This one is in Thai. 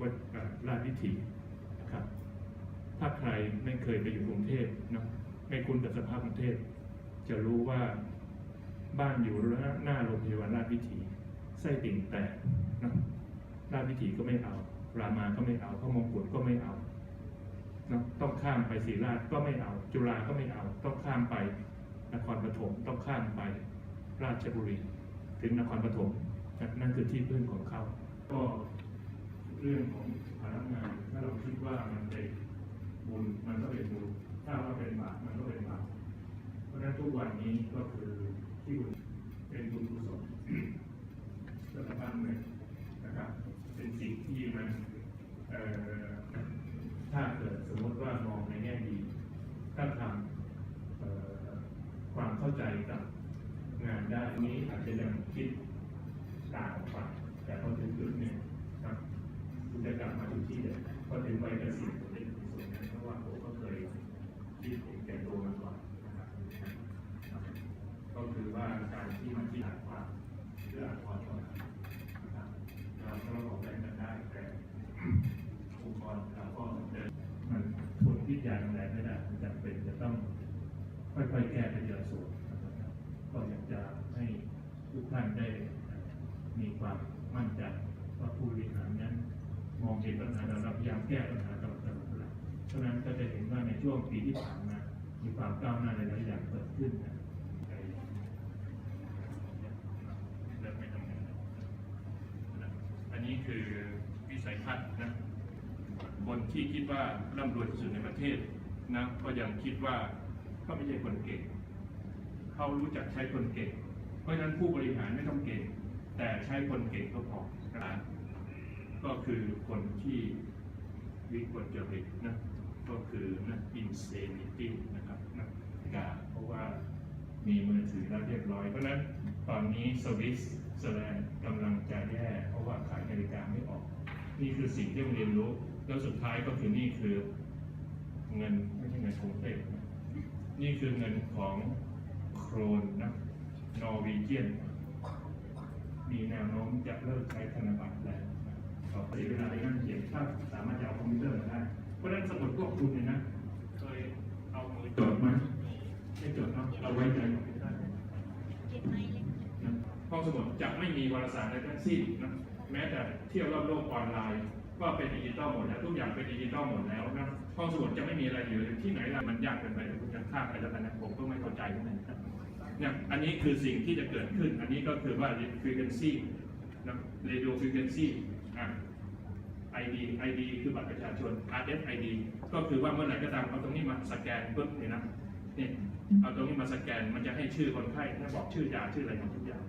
วัดราชวิถีนะครับ ถ้าใครไม่เคยไปอยู่กรุงเทพนะไม่คุ้นกับสภาพกรุงเทพจะรู้ว่าบ้านอยู่หน้าโรงพยาบาลราชวิถีไส้ติ่งแตกนะราชวิถีก็ไม่เอา รามาก็ไม่เอาพระมงกุฎก็ไม่เอานะต้องข้ามไปศรีราชก็ไม่เอา จุฬาก็ไม่เอา ต้องข้ามไปนครปฐมต้องข้ามไปราชบุรี ถึงนครปฐมนะนั่นคือที่พึ่งของเขาก็ เรื่องของพนักงาน ถ้าเราคิดว่ามันเป็นบุญมันก็เป็นบุญถ้าว่าเป็นบาปมันก็เป็นบาปเพราะฉะนั้นทุกวันนี้ก็คือที่บุญเป็นบุญกุศลสถาบันหนึ่งนะครับ เป็นสิ่งที่มันถ้าเกิดสมมติว่ามองในแง่ดี ถ้าทำความเข้าใจกับงานด้านนี้อาจจะยังคิดต่างออกไปแต่พอถึงจุดหนึ่งครับคุณจะกลับมาถึงที่เดิมพอถึง วัยเกษียณผมได้ถึงส่วนนั้นเพราะว่าผมก็เคยคิดเห็นแก่ตัวมาก่อนนะครับก็คือว่าการที่มันที่หาความเพื่ออาความเท่านั้นนะครับเราก็ออกแรงกันได้แต่องค์กรเราก็เดินมันทนพิจารณาแรงไม่ได้มันจำเป็นจะต้องค่อยๆแก้ไปทีละส่วนนะครับก็อยากจะให้ทุกท่านได้มีความมั่นใจว่าผู้บริหารนั้น มองเห็นปัญหาเราพยายามแก้ปัญหาตลอดเวลาเพราะฉะนั้นก็จะเห็นว่าในช่วงปีที่ผ่านมามีความก้าวหน้าในหลายอย่างเกิดขึ้นนะเริ่มไม่ทำงานนะอันนี้คือวิสัยทัศน์นะคนที่คิดว่าร่ำรวยที่สุดในประเทศนะก็ยังคิดว่าเขาไม่ใช่คนเก่งเขารู้จักใช้คนเก่ง เพราะฉะนั้นผู้บริหารไม่ต้องเก่ง แต่ใช้คนเก่งก็พอนะ คือคนที่วิกลจริตนะก็คือนัก insanity นะครับนักกาเพราะว่ามีมือถือแล้วเรียบร้อย เพราะนั้นตอนนี้สวิสเซอร์แลนด์กำลังจะแย่เพราะว่าขายนาฬิกาไม่ออก นี่คือสิ่งที่ต้องเรียนรู้ แล้วสุดท้ายก็คือนี่คือเงินไม่ใช่เงินกรุงเทพนะนี่คือเงินของโครนนะนอร์วีเจียน มีแนวโน้มจะเลิกใช้ธนบัตรแล้ว นะต่อไปเวลาไปนั่งเขียนถ้าสามารถจะเอาคอมพิวเตอร์มาได้ เพราะฉะนั้นสมุดพวกคุณเนี่ยนะเคยเอามือจดไหมไม่จดเนาะเราไว้ใจคอมพิวเตอร์ไม้ห้องสมุดจะไม่มีวารสารอะไรทั้งสิ้นนะแม้แต่เที่ยวรอบโลกออนไลน์ก็เป็นดิจิตอลหมดแล้วทุกอย่างเป็นดิจิตอลหมดแล้วนะห้องสมุดจะไม่มีอะไรอยู่ที่ไหนล่ะมันยากเกินไปเดี๋ยวคุณจะข้ามไปแล้วกันนะผมก็ไม่เข้าใจเหมือนกันเนี่ยอันนี้คือสิ่งที่จะเกิดขึ้น อันนี้ก็คือว่า frequency นะ radio frequency อะ ID ID คือบัตรประชาชน RFID ก็คือว่าเมื่อไหร่ก็ตามเอาตรงนี้มาสแกนปุ๊บเนี่ยนะนี่เอาตรงนี้มาสแกนมันจะให้ชื่อคนไข้ถ้าบอกชื่อยาชื่ออะไรของทุกอย่าง